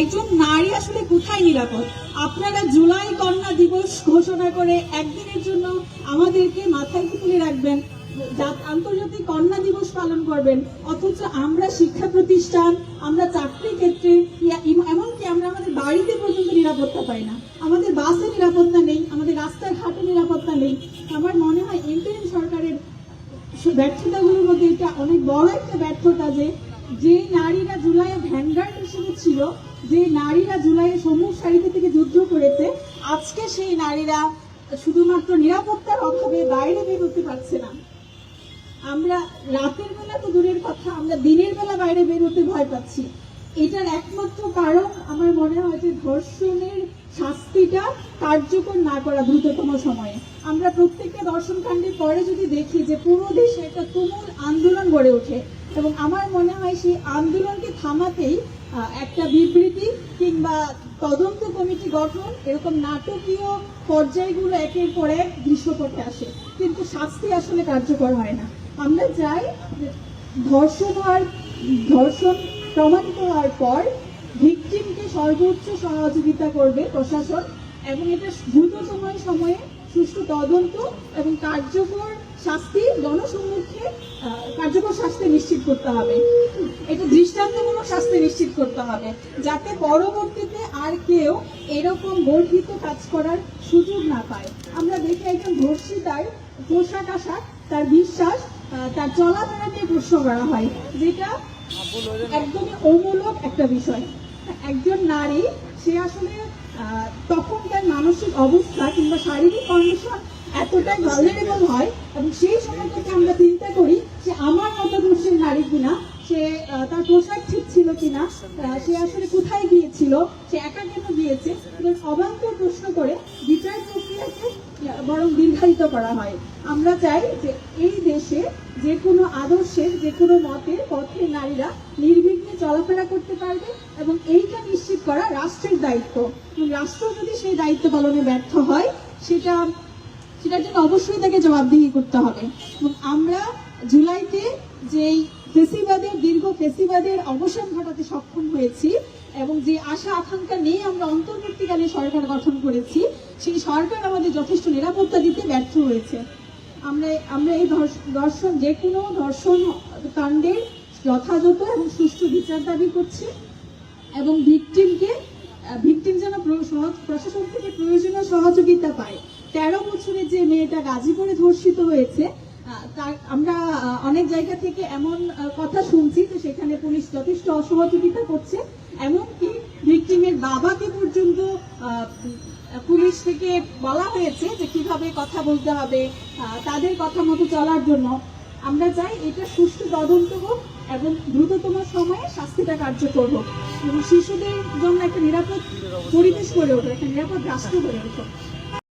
একজন নারী আসলে কোথায় নিরাপদ? আপনারা জুলাই কন্যা দিবস ঘোষণা করে একদিনের জন্য আমাদেরকে মাথায় তুলে রাখবেন। আন্তর্জাতিক কন্যা দিবস পালন করবেন। অথচ আমরা শিক্ষা প্রতিষ্ঠান, আমরা চাকরি ক্ষেত্রে এমনকি আমরা আমাদের বাড়িতে পর্যন্ত নিরাপত্তা পাই না। আমাদের বাসে নিরাপত্তা নেই, আমাদের রাস্তাঘাটে নিরাপত্তা নেই। আমার মনে হয় ইন্টারিম সরকারের ব্যর্থতাগুলোর মধ্যে এটা অনেক বড় একটা ব্যর্থতা যে যে নারীরা জুলাইয়ে ভ্যানগার্ড হিসেবে ছিল, যে নারীরা জুলাইয়ে সম্মুখ সারিতে থেকে যুদ্ধ করেছে, আজকে সেই নারীরা শুধুমাত্র নিরাপত্তার অভাবে বাইরে বের হতে পারছে না। আমরা রাতের বেলা তো দূরের কথা, আমরা দিনের বেলা বাইরে বের হতে ভয় পাচ্ছি। এটার একমাত্র কারণ আমার মনে হয় যে ধর্ষণের শাস্তিটা কার্যকর না করা দ্রুততম সময়ে। আমরা প্রত্যেকটা দর্শন কাণ্ডের পরে যদি দেখি যে পুরো দেশে একটা তুমুল আন্দোলন গড়ে ওঠে এবং আমার মনে হয় সেই আন্দোলনকে থামাতেই একটা বিবৃতি কিংবা তদন্ত কমিটি গঠন এরকম নাটকীয় পর্যায়গুলো একের পর এক দৃশ্যপটে আসে। কিন্তু শাস্তি আসলে কার্যকর হয় না। আমরা যাই ধর্ষণ হওয়ার, ধর্ষণ প্রমাণিত হওয়ার পর ভিকটিমকে সর্বোচ্চ সহযোগিতা করবে প্রশাসন এবং এটা দ্রুত দ্রুততম সময়ে সুষ্ঠু তদন্ত এবং কার্যকর শাস্তি জনসম্মুখে কার্যকর শাস্তি নিশ্চিত করতে হবে। এটা দৃষ্টান্তমূলক শাস্তি নিশ্চিত করতে হবে, যাতে পরবর্তীতে আর কেউ এরকম বর্ধিত কাজ করার সুযোগ না পায়। আমরা দেখি একজন ধর্ষিতার পোশাক আশাক, তার বিশ্বাস তার চলাফেরাকে প্রশ্ন করা হয়, যেটা একদমই অমূলক একটা বিষয়। একজন নারী, সে আসলে তখন তার মানসিক অবস্থা কিংবা শারীরিক কন্ডিশন এতটাই ভালনারেবল হয়, এবং সেই সময় থেকে আমরা চিন্তা করি যে আমার মতো মতাদর্শের নারী কিনা, সে তার পোশাক ঠিক ছিল কিনা সে আসলে কোথায় গিয়েছিল, সে একা কেন গিয়েছে? অবান্তর প্রশ্ন করে বিচার প্রক্রিয়াকে বরং দীর্ঘায়িত করা হয়। আমরা চাই যে এই দেশে যে কোনো আদর্শের, যে কোনো মতের পথে নারীরা নির্বিঘ্নে চলাফেরা করতে পারবে এবং এইটা নিশ্চিত করা রাষ্ট্রের দায়িত্ব। রাষ্ট্র যদি সেই দায়িত্ব পালনে ব্যর্থ হয়, সেটা, সেটার জন্য অবশ্যই তাকে জবাবদিহি করতে হবে। এবং আমরা জুলাইতে যেই ফেসিবাদের, দীর্ঘ ফেসিবাদের অবসান ঘটাতে সক্ষম হয়েছি এবং যে আশা, আকাঙ্ক্ষা নিয়ে আমরা অন্তর্বর্তীকালে সরকার গঠন করেছি, সেই সরকার আমাদের যথেষ্ট নিরাপত্তা দিতে ব্যর্থ হয়েছে। আমরা আমরা এই ধর্ষ- দর্শন যে কোনো ধর্ষণ কাণ্ডের যথাযথ এবং সুষ্ঠু বিচার দাবি করছি এবং ভিকটিমকে ভিকটিম যেন প্রশাসন থেকে প্রয়োজনীয় সহযোগিতা পায়। তেরো বছরের যে মেয়েটা গাজীপুরে ধর্ষিত হয়েছে তার, আমরা অনেক জায়গা থেকে এমন কথা শুনছি যে সেখানে পুলিশ যথেষ্ট অসহযোগিতা করছে। এমনকি ভিকটিমের বাবাকে পর্যন্ত পুলিশ থেকে বলা হয়েছে যে কীভাবে কথা বলতে হবে তাদের কথা মতো চলার জন্য আমরা চাই এটা সুষ্ঠু তদন্ত হোক এবং দ্রুততম সময়ে শাস্তিটা কার্যকর হোক এবং শিশুদের জন্য একটা নিরাপদ পরিবেশ গড়ে ওঠে, একটা নিরাপদ রাষ্ট্র গড়ে ওঠে।